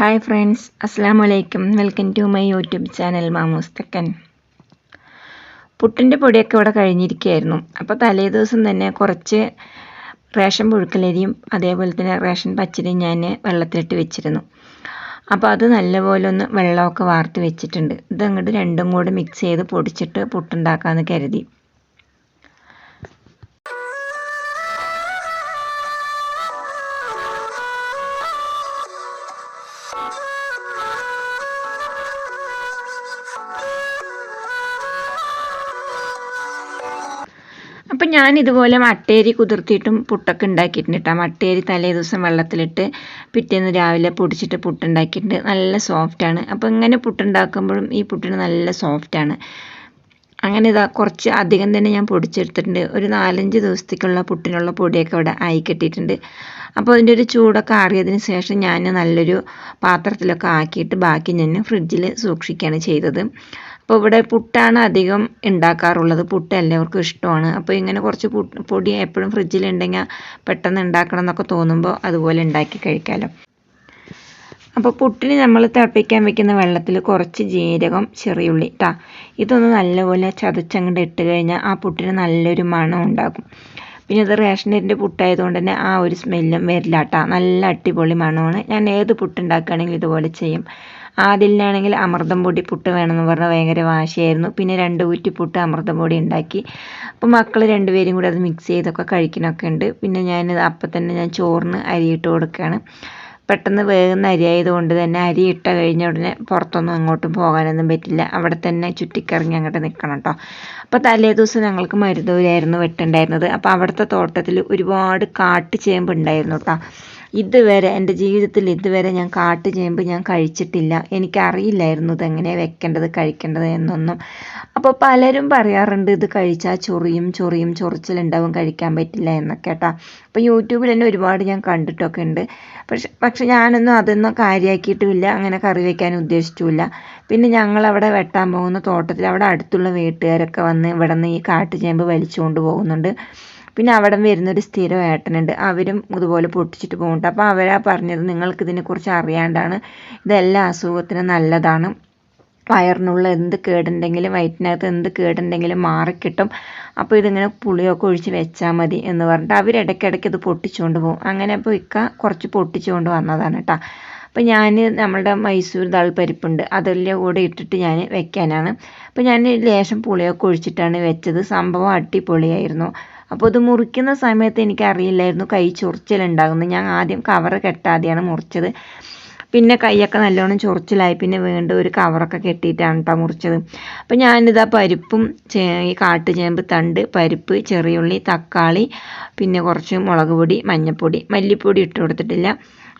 Hi friends അസ്സാം വലൈക്കും welcome to my YouTube channel Mamoos തെക്കൻ പുട്ടിന്റെ പൊടിയൊക്കെ ഇവിടെ കഴിഞ്ഞിരിക്കുകയായിരുന്നു. അപ്പോൾ തലേ ദിവസം തന്നെ കുറച്ച് റേഷൻ പുഴുക്കലരിയും അതേപോലെ തന്നെ റേഷൻ പച്ചരിയും ഞാൻ വെള്ളത്തിലിട്ട് വെച്ചിരുന്നു. അപ്പോൾ അത് നല്ലപോലെ ഒന്ന് വെള്ളമൊക്കെ വാർത്ത് വെച്ചിട്ടുണ്ട്. ഇതങ്ങോട്ട് രണ്ടും കൂടെ മിക്സ് ചെയ്ത് പൊടിച്ചിട്ട് പുട്ടുണ്ടാക്കാമെന്ന് കരുതി. ഞാൻ ഇതുപോലെ മട്ടേരി കുതിർത്തിയിട്ടും പുട്ടൊക്കെ ഉണ്ടാക്കിയിട്ടുണ്ട് കേട്ടോ മട്ടേരി തലേ ദിവസം വെള്ളത്തിലിട്ട് പിറ്റേന്ന് രാവിലെ പൊടിച്ചിട്ട് പുട്ടുണ്ടാക്കിയിട്ടുണ്ട്. നല്ല സോഫ്റ്റാണ് അപ്പോൾ ഇങ്ങനെ പുട്ടുണ്ടാക്കുമ്പോഴും ഈ പുട്ടിന് നല്ല സോഫ്റ്റാണ് അങ്ങനെ ഇതാ കുറച്ച് അധികം തന്നെ ഞാൻ പൊടിച്ചെടുത്തിട്ടുണ്ട്. ഒരു നാലഞ്ച് ദിവസത്തേക്കുള്ള പുട്ടിനുള്ള പൊടിയൊക്കെ ഇവിടെ ആയി കെട്ടിയിട്ടുണ്ട്. അപ്പോൾ അതിന്റെ ഒരു ചൂടൊക്കെ ആറിയതിന് ശേഷം ഞാൻ നല്ലൊരു പാത്രത്തിലൊക്കെ ആക്കിയിട്ട് ബാക്കി ഞാൻ ഫ്രിഡ്ജിൽ സൂക്ഷിക്കുകയാണ് ചെയ്തത്. അപ്പോൾ ഇവിടെ പുട്ടാണ് അധികം ഉണ്ടാക്കാറുള്ളത് പുട്ട് എല്ലാവർക്കും ഇഷ്ടമാണ്. അപ്പോൾ ഇങ്ങനെ കുറച്ച് പൊടി എപ്പോഴും ഫ്രിഡ്ജിലുണ്ടെങ്കിൽ പെട്ടെന്ന് ഉണ്ടാക്കണം എന്നൊക്കെ തോന്നുമ്പോൾ അതുപോലെ ഉണ്ടാക്കി കഴിക്കാമല്ലോ അപ്പോൾ പുട്ടിന് നമ്മൾ തിളപ്പിക്കാൻ വെക്കുന്ന വെള്ളത്തിൽ കുറച്ച് ജീരകം ചെറിയുള്ളി കേട്ടോ ഇതൊന്ന് നല്ലപോലെ ചതച്ചങ്ങോട്ട് ഇട്ട് കഴിഞ്ഞാൽ ആ പുട്ടിന് നല്ലൊരു മണം ഉണ്ടാകും. പിന്നെ ഇത് റേഷനരിന്റെ പുട്ടായതുകൊണ്ട് തന്നെ ആ ഒരു സ്മെല്ലും വരില്ല കേട്ടോ നല്ല അടിപൊളി മണമാണ്. ഞാൻ ഏത് പുട്ടുണ്ടാക്കുകയാണെങ്കിലും ഇതുപോലെ ചെയ്യും. ആദിലിനാണെങ്കിൽ അമൃതം പൊടി പുട്ട് വേണമെന്ന് പറഞ്ഞാൽ ഭയങ്കര വാശിയായിരുന്നു. പിന്നെ രണ്ട് കുറ്റി പുട്ട് അമൃതം പൊടി ഉണ്ടാക്കി. അപ്പോൾ മക്കൾ രണ്ടുപേരും കൂടി അത് മിക്സ് ചെയ്തൊക്കെ കഴിക്കണമൊക്കെ ഉണ്ട്. പിന്നെ ഞാൻ അപ്പം തന്നെ ഞാൻ ചോറിന് അരിയിട്ട് കൊടുക്കുകയാണ് പെട്ടെന്ന് വേഗം അരിയായതുകൊണ്ട് തന്നെ അരി ഇട്ട കഴിഞ്ഞ ഉടനെ പുറത്തൊന്നും അങ്ങോട്ടും പോകാനൊന്നും പറ്റില്ല. അവിടെ തന്നെ ചുറ്റിക്കറങ്ങി അങ്ങോട്ട് നിൽക്കണം കേട്ടോ അപ്പോൾ തലേ ദിവസം ഞങ്ങൾക്ക് മരുതൂരായിരുന്നു വെട്ടുണ്ടായിരുന്നത്. അപ്പോൾ അവിടുത്തെ തോട്ടത്തിൽ ഒരുപാട് കാട്ടുചേമ്പ് ഉണ്ടായിരുന്നു കേട്ടോ ഇതുവരെ എന്റെ ജീവിതത്തിൽ ഇതുവരെ ഞാൻ കാട്ടുചേമ്പ് ഞാൻ കഴിച്ചിട്ടില്ല. എനിക്കറിയില്ലായിരുന്നു ഇതെങ്ങനെ വെക്കേണ്ടത് കഴിക്കേണ്ടത് എന്നൊന്നും. അപ്പോൾ പലരും പറയാറുണ്ട് ഇത് കഴിച്ചാൽ ചൊറിയും ചൊറിയും ചൊറിച്ചിലുണ്ടാവും കഴിക്കാൻ പറ്റില്ല എന്നൊക്കെ കേട്ടോ. അപ്പോൾ യൂട്യൂബിൽ തന്നെ ഒരുപാട് ഞാൻ കണ്ടിട്ടൊക്കെ ഉണ്ട്. പക്ഷെ പക്ഷെ ഞാനൊന്നും അതൊന്നും കാര്യമാക്കിയിട്ടുമില്ല അങ്ങനെ കറി വയ്ക്കാൻ ഉദ്ദേശിച്ചുമില്ല. പിന്നെ ഞങ്ങൾ അവിടെ വെട്ടാൻ പോകുന്ന തോട്ടത്തിൽ അവിടെ അടുത്തുള്ള വീട്ടുകാരൊക്കെ വന്ന് ഇവിടെ നിന്ന് ഈ കാട്ടുചേമ്പ് വലിച്ചുകൊണ്ട് പോകുന്നുണ്ട്. പിന്നെ അവിടെ വരുന്നൊരു സ്ഥിരം ഏട്ടനുണ്ട്. അവരും ഇതുപോലെ പൊട്ടിച്ചിട്ട് പോകുന്നുണ്ട്. അപ്പോൾ അവരാ പറഞ്ഞത് നിങ്ങൾക്ക് ഇതിനെക്കുറിച്ച് അറിയാണ്ടാണ്. ഇതെല്ലാ അസുഖത്തിനും നല്ലതാണ്. വയറിനുള്ള എന്ത് കേടുണ്ടെങ്കിലും വയറ്റിനകത്ത് എന്ത് കേടുണ്ടെങ്കിലും മാറിക്കിട്ടും. അപ്പോൾ ഇതിങ്ങനെ പുളിയൊക്കെ ഒഴിച്ച് വെച്ചാൽ മതി എന്ന് പറഞ്ഞിട്ട് അവരിടയ്ക്കിടയ്ക്ക് ഇത് പൊട്ടിച്ചുകൊണ്ട് പോകും. അങ്ങനെ അപ്പോൾ ഇക്ക കുറച്ച് പൊട്ടിച്ചുകൊണ്ട് വന്നതാണ് കേട്ടോ അപ്പോൾ ഞാൻ നമ്മളുടെ മൈസൂർ ദാൾ പരിപ്പുണ്ട്. അതെല്ലാം കൂടെ ഇട്ടിട്ട് ഞാൻ വെക്കാനാണ്. അപ്പോൾ ഞാൻ ലേശം പുളിയൊക്കെ ഒഴിച്ചിട്ടാണ് വെച്ചത്. സംഭവം അടിപൊളിയായിരുന്നു. അപ്പോൾ ഇത് മുറിക്കുന്ന സമയത്ത് എനിക്കറിയില്ലായിരുന്നു കൈ ചൊറിച്ചിലുണ്ടാകുന്നത് ഞാൻ ആദ്യം കവർ കെട്ടാതെയാണ് മുറിച്ചത്. പിന്നെ കൈയൊക്കെ നല്ലോണം ചൊറിച്ചിലായി. പിന്നെ വീണ്ടും ഒരു കവറൊക്കെ കെട്ടിയിട്ടാണ് കേട്ടോ മുറിച്ചത്. അപ്പോൾ ഞാനിതാ പരിപ്പും ഈ കാട്ടുചേമ്പ് തണ്ട് പരിപ്പ് ചെറിയുള്ളി തക്കാളി പിന്നെ കുറച്ച് മുളക് പൊടി മഞ്ഞൾപ്പൊടി മല്ലിപ്പൊടി ഇട്ട് കൊടുത്തിട്ടില്ല.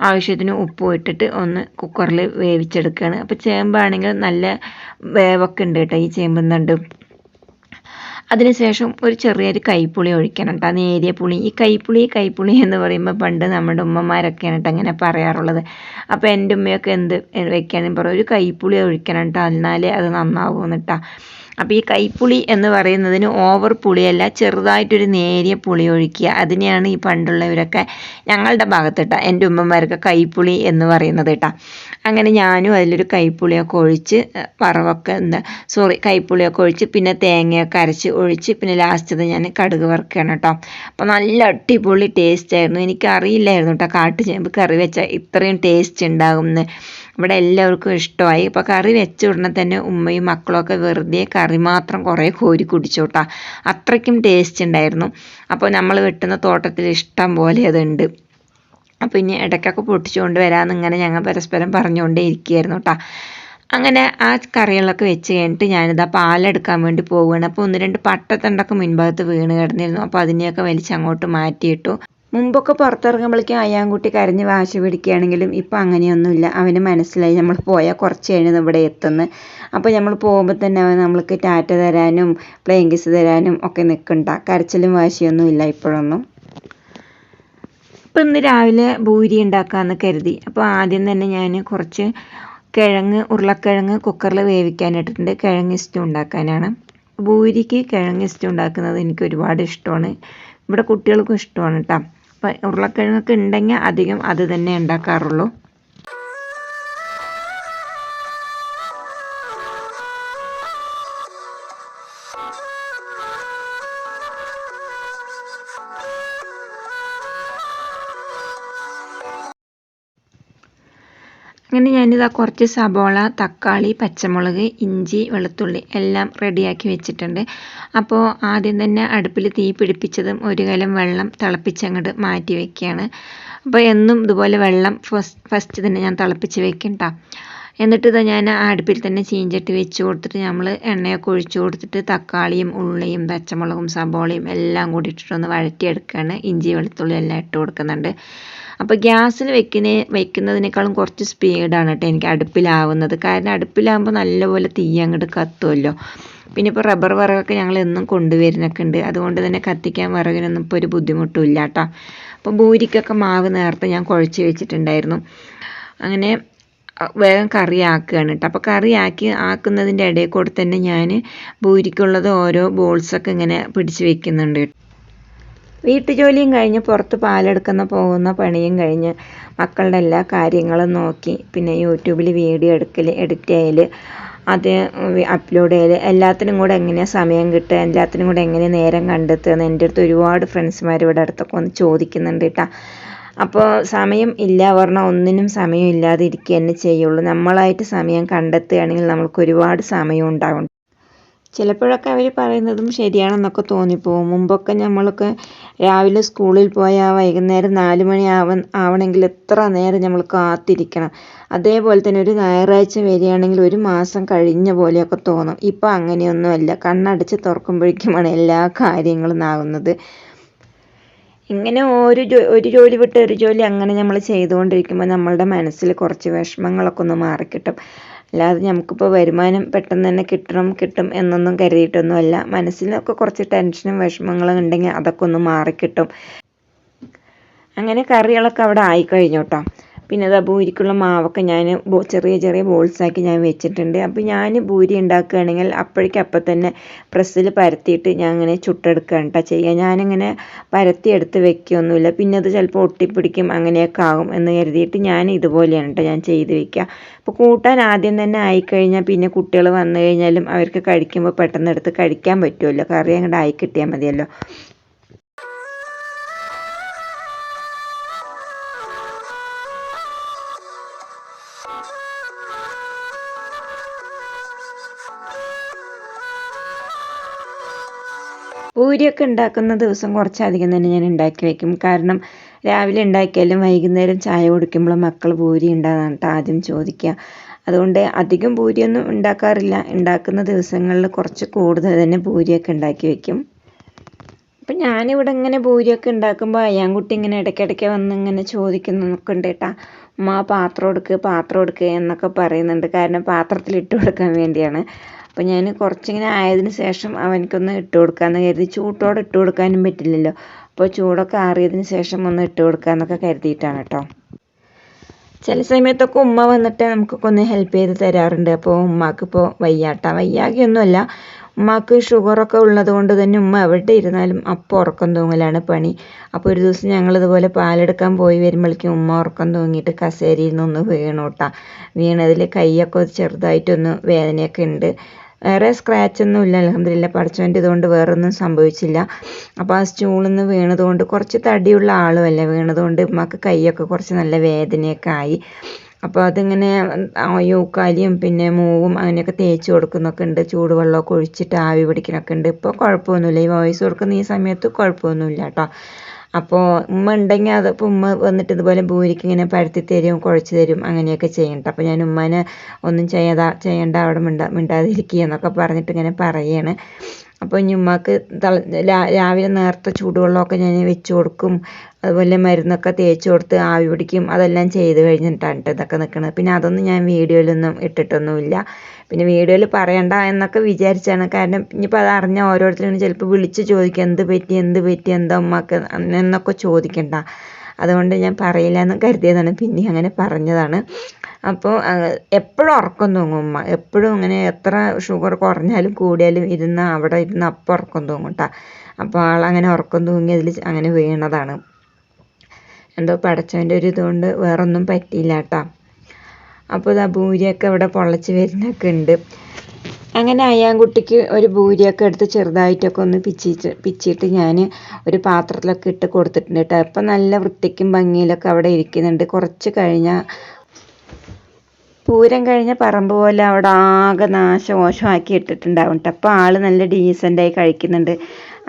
ആവശ്യത്തിന് ഉപ്പും ഇട്ടിട്ട് ഒന്ന് കുക്കറിൽ വേവിച്ചെടുക്കുകയാണ് അപ്പോൾ ചേമ്പാണെങ്കിൽ നല്ല വേവൊക്കെ ഉണ്ട് കേട്ടോ ഈ ചേമ്പ് തണ്ട്. അതിനുശേഷം ഒരു ചെറിയൊരു കൈപ്പുളി ഒഴിക്കണം കേട്ടോ നേരിയ പുളി. ഈ കൈപ്പുളി കൈപ്പുളി എന്ന് പറയുമ്പോൾ പണ്ട് നമ്മുടെ ഉമ്മമാരൊക്കെയാണ് കേട്ടോ അങ്ങനെ പറയാറുള്ളത്. അപ്പോൾ എന്റെ ഉമ്മയൊക്കെ എന്ത് വെക്കാനും പറയും? ഒരു കൈപ്പുളി ഒഴിക്കണം കേട്ടോ എന്നാലേ അത് നന്നാവും കേട്ടോ അപ്പോൾ ഈ കൈപ്പുളി എന്ന് പറയുന്നതിന് ഓവർ പുളിയല്ല ചെറുതായിട്ടൊരു നേരിയ പുളി ഒഴിക്കുക. അതിനെയാണ് ഈ പണ്ടുള്ളവരൊക്കെ ഞങ്ങളുടെ ഭാഗത്തിട്ട എന്റെ ഉമ്മമാരൊക്കെ കൈപ്പുളി എന്ന് പറയുന്നത് കേട്ടോ. അങ്ങനെ ഞാനും അതിലൊരു കൈപ്പുളിയൊക്കെ ഒഴിച്ച് വറവൊക്കെ എന്താ സോറി കൈപ്പുളിയൊക്കെ ഒഴിച്ച് പിന്നെ തേങ്ങയൊക്കെ അരച്ച് ഒഴിച്ച് പിന്നെ ലാസ്റ്റ് ഞാൻ കടുക് വറുക്കുകയാണ് കേട്ടോ. അപ്പോൾ നല്ല അടിപൊളി ടേസ്റ്റ് ആയിരുന്നു. എനിക്ക് അറിയില്ലായിരുന്നു കേട്ടോ ചേമ്പ് കറി വെച്ചാൽ ഇത്രയും ടേസ്റ്റ് ഉണ്ടാകും ഇവിടെ എല്ലാവർക്കും ഇഷ്ടമായി. ഇപ്പോൾ കറി വെച്ച ഉടനെ തന്നെ ഉമ്മയും മക്കളൊക്കെ വെറുതെ കറി മാത്രം കുറേ കോരി കുടിച്ചോട്ടാ. അത്രയ്ക്കും ടേസ്റ്റ് ഉണ്ടായിരുന്നു അപ്പോൾ നമ്മൾ വെട്ടുന്ന തോട്ടത്തിൽ ഇഷ്ടം പോലെ അതുണ്ട്. അപ്പോൾ ഇനി ഇടയ്ക്കൊക്കെ പൊട്ടിച്ചുകൊണ്ട് വരാമെന്ന് ഇങ്ങനെ ഞങ്ങൾ പരസ്പരം പറഞ്ഞുകൊണ്ടേ ഇരിക്കുകയായിരുന്നു കേട്ടോ അങ്ങനെ ആ കറികളൊക്കെ വെച്ച് കഴിഞ്ഞിട്ട് ഞാനിതാ പാലെടുക്കാൻ വേണ്ടി പോവുകയാണ്. അപ്പോൾ ഒന്ന് രണ്ട് പട്ടത്തണ്ടൊക്കെ മുൻഭാഗത്ത് വീണ് കിടന്നിരുന്നു. അപ്പോൾ അതിനെയൊക്കെ വലിച്ച് അങ്ങോട്ട് മാറ്റിയിട്ടു. മുമ്പൊക്കെ പുറത്തിറങ്ങുമ്പോഴേക്കും അയ്യാൻകുട്ടി കരഞ്ഞ് വാശി പിടിക്കുകയാണെങ്കിലും ഇപ്പം അങ്ങനെയൊന്നുമില്ല. അവന് മനസ്സിലായി നമ്മൾ പോയാൽ കുറച്ച് കഴിഞ്ഞ് ഇവിടെ എത്തുന്നു അപ്പോൾ നമ്മൾ പോകുമ്പോൾ തന്നെ നമ്മൾക്ക് ടാറ്റ തരാനും പ്ലെയിങ് കിസ് തരാനും ഒക്കെ നിൽക്കണ്ട കരച്ചിലും വാശിയൊന്നും ഇല്ല ഇപ്പോഴൊന്നും. ഇപ്പം ഇന്ന് രാവിലെ ഭൂരി ഉണ്ടാക്കാമെന്ന് കരുതി. അപ്പോൾ ആദ്യം തന്നെ ഞാൻ കുറച്ച് കിഴങ്ങ് ഉരുളക്കിഴങ്ങ് കുക്കറിൽ വേവിക്കാനിട്ടിട്ടുണ്ട് കിഴങ്ങ് ഇസ്റ്റു ഉണ്ടാക്കാനാണ്. ഭൂരിക്ക് കിഴങ്ങ് ഇസ്റ്റു ഉണ്ടാക്കുന്നത് എനിക്ക് ഒരുപാട് ഇഷ്ടമാണ്. ഇവിടെ കുട്ടികൾക്കും ഇഷ്ടമാണ് കേട്ടോ അപ്പം ഉരുളക്കിഴങ്ങൊക്കെ ഉണ്ടെങ്കിൽ അധികം അത് തന്നെ ഉണ്ടാക്കാറുള്ളൂ. അങ്ങനെ ഞാനിതാ കുറച്ച് സബോള തക്കാളി പച്ചമുളക് ഇഞ്ചി വെളുത്തുള്ളി എല്ലാം റെഡിയാക്കി വെച്ചിട്ടുണ്ട്. അപ്പോൾ ആദ്യം തന്നെ അടുപ്പിൽ തീ പിടിപ്പിച്ചതും ഒരു കലം വെള്ളം തിളപ്പിച്ചങ്ങോട്ട് മാറ്റി വെക്കുകയാണ്. അപ്പോൾ എന്നും ഇതുപോലെ വെള്ളം ഫസ്റ്റ് ഫസ്റ്റ് തന്നെ ഞാൻ തിളപ്പിച്ച് വെക്കും കേട്ടോ എന്നിട്ട് ഇതാ ഞാൻ അടുപ്പിൽ തന്നെ ചീഞ്ചട്ടി വെച്ച് കൊടുത്തിട്ട് നമ്മൾ എണ്ണയൊക്കെ ഒഴിച്ച് കൊടുത്തിട്ട് തക്കാളിയും ഉള്ളിയും പച്ചമുളകും സബോളയും എല്ലാം കൂടി ഇട്ടിട്ടൊന്ന് വഴറ്റിയെടുക്കുകയാണ് ഇഞ്ചി വെളുത്തുള്ളി എല്ലാം ഇട്ട് കൊടുക്കുന്നുണ്ട്. അപ്പോൾ ഗ്യാസിൽ വെക്കുന്ന വെക്കുന്നതിനേക്കാളും കുറച്ച് സ്പീഡാണ് കേട്ടോ എനിക്ക് അടുപ്പിലാവുന്നത്. കാരണം അടുപ്പിലാകുമ്പോൾ നല്ലപോലെ തീ അങ്ങോട്ട് കത്തുമല്ലോ പിന്നെ ഇപ്പോൾ റബ്ബർ വിറകൊക്കെ ഞങ്ങൾ എന്നും കൊണ്ടുവരുന്നൊക്കെ ഉണ്ട്. അതുകൊണ്ട് തന്നെ കത്തിക്കാൻ വിറകിനൊന്നും ഇപ്പോൾ ഒരു ബുദ്ധിമുട്ടും ഇല്ല കേട്ടോ. അപ്പോൾ ഭൂരിക്കൊക്കെ മാവ് നേരത്തെ ഞാൻ കുഴച്ച് വെച്ചിട്ടുണ്ടായിരുന്നു. അങ്ങനെ വേഗം കറി ആക്കുകയാണ് കേട്ടോ അപ്പോൾ കറി ആക്കി ആക്കുന്നതിന്റെ ഇടയിൽ കൂടെ തന്നെ ഞാൻ ഭൂരിക്കുള്ളത് ഓരോ ബോൾസൊക്കെ ഇങ്ങനെ പിടിച്ച് വെക്കുന്നുണ്ട് വീട്ടുജോലിയും കഴിഞ്ഞ് പുറത്ത് പാലെടുക്കുന്ന പോകുന്ന പണിയും കഴിഞ്ഞ് മക്കളുടെ എല്ലാ കാര്യങ്ങളും നോക്കി. പിന്നെ യൂട്യൂബിൽ വീഡിയോ എടുക്കൽ എഡിറ്റ് ചെയ്യൽ അത് അപ്ലോഡ് ചെയ്യൽ. എല്ലാത്തിനും കൂടെ എങ്ങനെയാണ് സമയം കിട്ടുക എല്ലാത്തിനും കൂടെ എങ്ങനെ നേരം കണ്ടെത്തുക എന്ന് എന്റെ അടുത്ത് ഒരുപാട് ഫ്രണ്ട്സുമാർ ഇവിടെ അടുത്തൊക്കെ ഒന്ന് ചോദിക്കുന്നുണ്ട് കേട്ടോ അപ്പോൾ സമയം ഇല്ല. പറഞ്ഞാൽ ഒന്നിനും സമയം ഇല്ലാതെ ഇരിക്കുക തന്നെ ചെയ്യുള്ളൂ. നമ്മളായിട്ട് സമയം കണ്ടെത്തുകയാണെങ്കിൽ നമുക്ക് ഒരുപാട് സമയം ഉണ്ടാകും ചിലപ്പോഴൊക്കെ അവർ പറയുന്നതും ശരിയാണെന്നൊക്കെ തോന്നിപ്പോവും. മുമ്പൊക്കെ നമ്മളൊക്കെ രാവിലെ സ്കൂളിൽ പോയാൽ വൈകുന്നേരം നാല് മണി ആവ ആവണമെങ്കിൽ എത്ര നേരം നമ്മൾ കാത്തിരിക്കണം. അതേപോലെ തന്നെ ഒരു ഞായറാഴ്ച വരികയാണെങ്കിൽ ഒരു മാസം കഴിഞ്ഞ പോലെയൊക്കെ തോന്നും. ഇപ്പം അങ്ങനെയൊന്നുമല്ല. കണ്ണടച്ച് തുറക്കുമ്പോഴേക്കുമാണ് എല്ലാ കാര്യങ്ങളും ആകുന്നത് ഇങ്ങനെ ഒരു ജോ ഒരു ജോലി വിട്ട് ഒരു ജോലി അങ്ങനെ നമ്മൾ ചെയ്തുകൊണ്ടിരിക്കുമ്പോൾ നമ്മളുടെ മനസ്സിൽ കുറച്ച് വിഷമങ്ങളൊക്കെ ഒന്ന് മാറിക്കിട്ടും. അല്ലാതെ നമുക്കിപ്പോൾ വരുമാനം പെട്ടെന്ന് തന്നെ കിട്ടണം കിട്ടും എന്നൊന്നും കരുതിയിട്ടൊന്നുമല്ല. മനസ്സിലൊക്കെ കുറച്ച് ടെൻഷനും വിഷമങ്ങളും ഉണ്ടെങ്കിൽ അതൊക്കെ ഒന്ന് മാറിക്കിട്ടും. അങ്ങനെ കറികളൊക്കെ അവിടെ ആയിക്കഴിഞ്ഞു കേട്ടോ. പിന്നെ ദാ ഭൂരിക്കുള്ള മാവൊക്കെ ഞാൻ ചെറിയ ചെറിയ ബോൾസാക്കി ഞാൻ വെച്ചിട്ടുണ്ട്. അപ്പോൾ ഞാൻ ഭൂരി ഉണ്ടാക്കുകയാണെങ്കിൽ അപ്പോഴേക്കപ്പം തന്നെ പ്രസ്സിൽ പരത്തിയിട്ട് ഞാൻ അങ്ങനെ ചുട്ടെടുക്കുകയാണ് കേട്ടോ ചെയ്യുക. ഞാനിങ്ങനെ പരത്തിയെടുത്ത് വെക്കുകയൊന്നുമില്ല. പിന്നെ അത് ചിലപ്പോൾ ഒട്ടിപ്പിടിക്കും അങ്ങനെയൊക്കെ ആകും എന്ന് കരുതിയിട്ട് ഞാൻ ഇതുപോലെയാണ് കേട്ടോ ഞാൻ ചെയ്ത് വെക്കുക. അപ്പോൾ കൂട്ടാൻ ആദ്യം തന്നെ ആയിക്കഴിഞ്ഞാൽ പിന്നെ കുട്ടികൾ വന്നു കഴിഞ്ഞാലും അവർക്ക് കഴിക്കുമ്പോൾ പെട്ടെന്ന് എടുത്ത് കഴിക്കാൻ പറ്റുമല്ലോ. കറി അങ്ങോട്ട് ആയി കിട്ടിയാൽ മതിയല്ലോ. പൂരിയൊക്കെ ഉണ്ടാക്കുന്ന ദിവസം കുറച്ചധികം തന്നെ ഞാൻ ഉണ്ടാക്കി വയ്ക്കും കാരണം രാവിലെ ഉണ്ടാക്കിയാലും വൈകുന്നേരം ചായ കുടിക്കുമ്പോൾ മക്കൾ പൂരി ഉണ്ടാകാനിട്ട് ആദ്യം ചോദിക്കുക. അതുകൊണ്ട് അധികം പൂരിയൊന്നും ഉണ്ടാക്കാറില്ല. ഉണ്ടാക്കുന്ന ദിവസങ്ങളിൽ കുറച്ച് കൂടുതൽ തന്നെ പൂരിയൊക്കെ ഉണ്ടാക്കി വയ്ക്കും അപ്പം ഞാനിവിടെ ഇങ്ങനെ പൂരിയൊക്കെ ഉണ്ടാക്കുമ്പോൾ അയ്യാൻകുട്ടി ഇങ്ങനെ ഇടയ്ക്കിടയ്ക്ക് വന്ന് ഇങ്ങനെ ചോദിക്കുന്നൊക്കെ ഉണ്ട് കേട്ടാ ഉമ്മ പാത്രം എടുക്ക് പാത്രം എടുക്ക് എന്നൊക്കെ പറയുന്നുണ്ട്. കാരണം പാത്രത്തിൽ ഇട്ട് കൊടുക്കാൻ വേണ്ടിയാണ്. അപ്പോൾ ഞാൻ കുറച്ചിങ്ങനെ ആയതിന് ശേഷം അവനക്കൊന്ന് ഇട്ട് കൊടുക്കാമെന്ന് കരുതി. ചൂട്ടോടെ ഇട്ട് കൊടുക്കാനും പറ്റില്ലല്ലോ. അപ്പോൾ ചൂടൊക്കെ ആറിയതിന് ശേഷം ഒന്ന് ഇട്ട് കൊടുക്കാമെന്നൊക്കെ കരുതിയിട്ടാണ് കേട്ടോ. ചില സമയത്തൊക്കെ ഉമ്മ വന്നിട്ട് നമുക്കൊക്കെ ഒന്ന് ഹെൽപ്പ് ചെയ്ത് തരാറുണ്ട്. അപ്പോൾ ഉമ്മാക്കിപ്പോൾ വയ്യാട്ട. വയ്യാകിയൊന്നുമല്ല. ഉമ്മാക്ക് ഷുഗറൊക്കെ ഉള്ളത് കൊണ്ട് തന്നെ ഉമ്മ എവിടെ ഇരുന്നാലും അപ്പോൾ ഉറക്കം തൂങ്ങലാണ് പണി. അപ്പോൾ ഒരു ദിവസം ഞങ്ങൾ ഇതുപോലെ പാലെടുക്കാൻ പോയി വരുമ്പോഴേക്കും ഉമ്മ ഉറക്കം തൂങ്ങിയിട്ട് കസേരയിൽ നിന്ന് വീണു കേട്ടാ വീണതിൽ കൈയൊക്കെ ചെറുതായിട്ടൊന്ന് വേദനയൊക്കെ ഉണ്ട്. വേറെ സ്ക്രാച്ച് ഒന്നും ഇല്ല അലഹമില്ല പഠിച്ചവന്റെ ഇതുകൊണ്ട് വേറെ ഒന്നും സംഭവിച്ചില്ല. അപ്പോൾ ആ സ്റ്റൂളിൽ നിന്ന് വീണതുകൊണ്ട് കുറച്ച് തടിയുള്ള ആളുമല്ല വീണതുകൊണ്ട് ഉമ്മക്ക് കൈയൊക്കെ കുറച്ച് നല്ല വേദനയൊക്കെ ആയി. അപ്പോൾ അതിങ്ങനെ യൂക്കാലിയും പിന്നെ മൂവും അങ്ങനെയൊക്കെ തേച്ച് കൊടുക്കുന്നൊക്കെ ഉണ്ട്. ചൂടുവെള്ളമൊക്കെ ഒഴിച്ചിട്ട് ആവി പിടിക്കണൊക്കെ ഉണ്ട്. ഇപ്പോൾ കുഴപ്പമൊന്നുമില്ല. ഈ വോയിസ് കൊടുക്കുന്ന ഈ സമയത്ത് കുഴപ്പമൊന്നുമില്ല കേട്ടോ. അപ്പോൾ ഉമ്മ ഉണ്ടെങ്കിൽ അത് ഇപ്പോൾ ഉമ്മ വന്നിട്ട് ഇതുപോലെ ഭൂരിക്ക് ഇങ്ങനെ പരത്തി തരും കുഴച്ച് തരും അങ്ങനെയൊക്കെ ചെയ്യണ്ട അപ്പോൾ ഞാൻ ഉമ്മനെ ഒന്നും ചെയ്യാതെ ചെയ്യണ്ട അവിടെ മിണ്ടാ മിണ്ടാതിരിക്കുക എന്നൊക്കെ പറഞ്ഞിട്ട് ഇങ്ങനെ പറയുകയാണ് അപ്പോൾ ഇനി ഉമ്മാക്ക് രാവിലെ നേരത്തെ ചൂടുവെള്ളമൊക്കെ ഞാൻ വെച്ച് കൊടുക്കും. അതുപോലെ മരുന്നൊക്കെ തേച്ച് കൊടുത്ത് ആവി പിടിക്കും. അതെല്ലാം ചെയ്ത് കഴിഞ്ഞിട്ടാണ് ഇതൊക്കെ നിൽക്കുന്നത് പിന്നെ അതൊന്നും ഞാൻ വീഡിയോയിലൊന്നും ഇട്ടിട്ടൊന്നുമില്ല. പിന്നെ വീഡിയോയിൽ പറയണ്ട എന്നൊക്കെ വിചാരിച്ചാണ്. കാരണം ഇനിയിപ്പോൾ അത് അറിഞ്ഞ ഓരോരുത്തരും ചിലപ്പോൾ വിളിച്ച് ചോദിക്കും. എന്ത് പറ്റി എന്ത് പറ്റി എന്താ ഉമ്മാക്ക് എന്നൊക്കെ ചോദിക്കണ്ട. അതുകൊണ്ട് ഞാൻ പറയില്ല എന്ന് കരുതിയതാണ്. പിന്നെ അങ്ങനെ പറഞ്ഞതാണ്. അപ്പോൾ എപ്പോഴും ഉറക്കം തൂങ്ങും ഉമ്മ. എപ്പോഴും ഇങ്ങനെ എത്ര ഷുഗർ കുറഞ്ഞാലും കൂടിയാലും ഇരുന്ന് അവിടെ ഇരുന്ന് അപ്പം ഉറക്കം തൂങ്ങും കേട്ടോ അപ്പോൾ ആളങ്ങനെ ഉറക്കം തൂങ്ങി അതിൽ അങ്ങനെ വീണതാണ്. എന്തോ പടച്ചവന്റെ ഒരു ഇതുകൊണ്ട് വേറൊന്നും പറ്റിയില്ല കേട്ടോ അപ്പോൾ ഇതാ ഭൂരിയൊക്കെ ഇവിടെ പൊള്ളച്ച് വരുന്നൊക്കെ ഉണ്ട്. അങ്ങനെ അയ്യാൻകുട്ടിക്ക് ഒരു ഭൂരിയൊക്കെ എടുത്ത് ചെറുതായിട്ടൊക്കെ ഒന്ന് പിച്ചിട്ട് പിച്ചിട്ട് ഞാൻ ഒരു പാത്രത്തിലൊക്കെ ഇട്ട് കൊടുത്തിട്ടുണ്ട് കേട്ടോ അപ്പം നല്ല വൃത്തിക്കും ഭംഗിയിലൊക്കെ അവിടെ ഇരിക്കുന്നുണ്ട്. കുറച്ച് കഴിഞ്ഞാൽ പൂരം കഴിഞ്ഞ പറമ്പ് പോലെ അവിടെ ആകെ നാശമോശമാക്കി ഇട്ടിട്ടുണ്ടാവും കേട്ടോ അപ്പോൾ ആൾ നല്ല ഡീസന്റായി കഴിക്കുന്നുണ്ട്.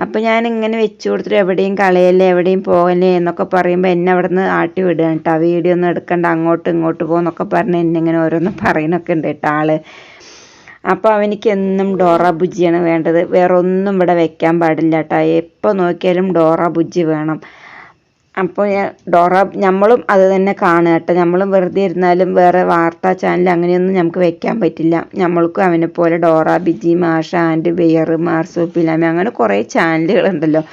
അപ്പോൾ ഞാൻ ഇങ്ങനെ വെച്ച് കൊടുത്തിട്ട് എവിടെയും കളയല്ലേ എവിടെയും പോകല്ലേ എന്നൊക്കെ പറയുമ്പോൾ എന്നെ അവിടെ നിന്ന് ആട്ടി വിടുകയാണ് കേട്ടോ വീഡിയോ ഒന്നും എടുക്കണ്ട അങ്ങോട്ട് ഇങ്ങോട്ട് പോകുന്നൊക്കെ പറഞ്ഞ് എന്നെ ഇങ്ങനെ ഓരോന്ന് പറയുന്നൊക്കെ ഉണ്ട് കേട്ടോ ആൾ അപ്പോൾ അവനിക്ക് എന്നും ഡോറ ബുജ്ജിയാണ് വേണ്ടത്. വേറൊന്നും ഇവിടെ വെക്കാൻ പാടില്ല കേട്ടോ എപ്പോൾ നോക്കിയാലും ഡോറ ബുജ്ജി വേണം. അപ്പോൾ ഡോറ നമ്മളും അത് തന്നെ കാണുക കേട്ടോ. നമ്മളും വെറുതെ ഇരുന്നാലും വേറെ വാർത്താ ചാനൽ അങ്ങനെയൊന്നും നമുക്ക് വെക്കാൻ പറ്റില്ല. നമ്മൾക്കും അവനെ പോലെ ഡോറ ബിജി മാഷ ആൻഡ് ബെയർ മാർസോപ്പിലാമി അങ്ങനെ കുറേ ചാനലുകളുണ്ടല്ലോ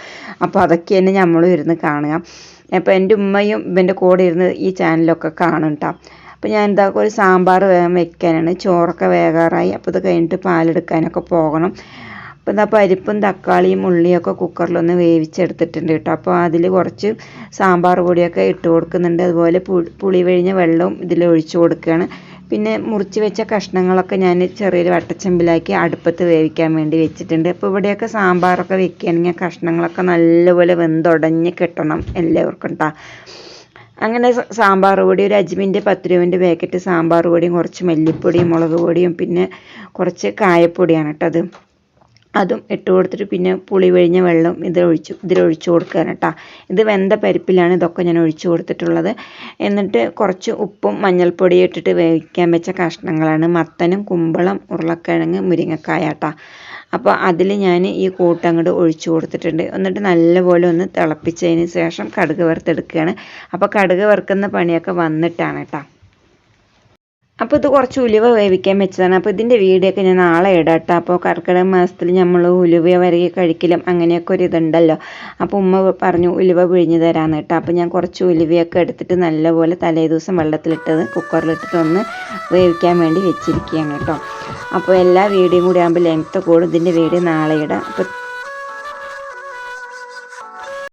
അപ്പോൾ അതൊക്കെ തന്നെ നമ്മളും ഇരുന്ന് കാണുക. അപ്പോൾ എന്റെ ഉമ്മയും ഇവന്റെ കൂടെ ഇരുന്ന് ഈ ചാനലൊക്കെ കാണും കേട്ടോ അപ്പോൾ ഞാൻ എന്താ ഒരു സാമ്പാർ വേഗം വെക്കാനാണ്. ചോറൊക്കെ വേകാറായി അപ്പോൾ ഇത് കഴിഞ്ഞിട്ട് പാലെടുക്കാനൊക്കെ പോകണം. അപ്പോൾ എന്താ പരിപ്പും തക്കാളിയും ഉള്ളിയൊക്കെ കുക്കറിലൊന്ന് വേവിച്ചെടുത്തിട്ടുണ്ട് കേട്ടോ. അപ്പോൾ അതിൽ കുറച്ച് സാമ്പാർ പൊടിയൊക്കെ ഇട്ട് കൊടുക്കുന്നുണ്ട്. അതുപോലെ പുളി വെഴിഞ്ഞ വെള്ളവും ഇതിൽ ഒഴിച്ചു കൊടുക്കുകയാണ്. പിന്നെ മുറിച്ച് വെച്ച കഷ്ണങ്ങളൊക്കെ ഞാൻ ചെറിയൊരു വട്ടച്ചെമ്പിലാക്കി അടുപ്പത്ത് വേവിക്കാൻ വേണ്ടി വെച്ചിട്ടുണ്ട്. അപ്പോൾ ഇവിടെയൊക്കെ സാമ്പാറൊക്കെ വെക്കുകയാണെങ്കിൽ കഷ്ണങ്ങളൊക്കെ നല്ലപോലെ വെന്തുടഞ്ഞ് കിട്ടണം എല്ലാവർക്കും കേട്ടോ അങ്ങനെ സാമ്പാർ പൊടി ഒരു അജ്മിന്റെ പത്ത് രൂപന്റെ പാക്കറ്റ് സാമ്പാർ പൊടിയും കുറച്ച് മല്ലിപ്പൊടിയും മുളക് പൊടിയും പിന്നെ കുറച്ച് കായപ്പൊടിയാണ് കേട്ടോ അത്. അതും ഇട്ട് കൊടുത്തിട്ട് പിന്നെ പുളി വഴിഞ്ഞ വെള്ളം ഇതിലൊഴിച്ചു ഇതിലൊഴിച്ചു കൊടുക്കുകയാണ് കേട്ടോ ഇത് വെന്ത പരിപ്പിലാണ് ഇതൊക്കെ ഞാൻ ഒഴിച്ചു കൊടുത്തിട്ടുള്ളത്. എന്നിട്ട് കുറച്ച് ഉപ്പും മഞ്ഞൾപ്പൊടിയും ഇട്ടിട്ട് വേവിക്കാൻ വെച്ച കഷ്ണങ്ങളാണ്. മത്തനും കുമ്പളം ഉരുളക്കിഴങ്ങ് മുരിങ്ങക്കായ കേട്ടോ അപ്പോൾ അതിൽ ഞാൻ ഈ കൂട്ടങ്ങോട്ട് ഒഴിച്ചു കൊടുത്തിട്ടുണ്ട്. എന്നിട്ട് നല്ലപോലെ ഒന്ന് തിളപ്പിച്ചതിന് ശേഷം കടുക് വറുത്തെടുക്കുകയാണ്. അപ്പോൾ കടുക് വറുക്കുന്ന പണിയൊക്കെ വന്നിട്ടാണ് കേട്ടോ അപ്പോൾ ഇത് കുറച്ച് ഉലുവ വേവിക്കാൻ വെച്ചതാണ്. അപ്പോൾ ഇതിന്റെ വീഡിയോ ഒക്കെ ഞാൻ നാളെ ഇടാം കേട്ടോ. അപ്പോൾ കർക്കിടക മാസത്തിൽ നമ്മൾ ഉലുവ വരകി കഴിക്കലും അങ്ങനെയൊക്കെ ഒരു ഇതുണ്ടല്ലോ. അപ്പോൾ ഉമ്മ പറഞ്ഞു ഉലുവ പിഴിഞ്ഞു തരാമെന്ന് കേട്ടോ. അപ്പോൾ ഞാൻ കുറച്ച് ഉലുവയൊക്കെ എടുത്തിട്ട് നല്ലപോലെ തലേ ദിവസം വെള്ളത്തിലിട്ടത് കുക്കറിലിട്ടിട്ട് ഒന്ന് വേവിക്കാൻ വേണ്ടി വെച്ചിരിക്കുകയാണ് കേട്ടോ. അപ്പോൾ എല്ലാ വീഡിയോയും കൂടി ആകുമ്പോൾ ലെങ്ത്ത് കൂടും. ഇതിന്റെ വീഡിയോ നാളെ ഇടാം. അപ്പോൾ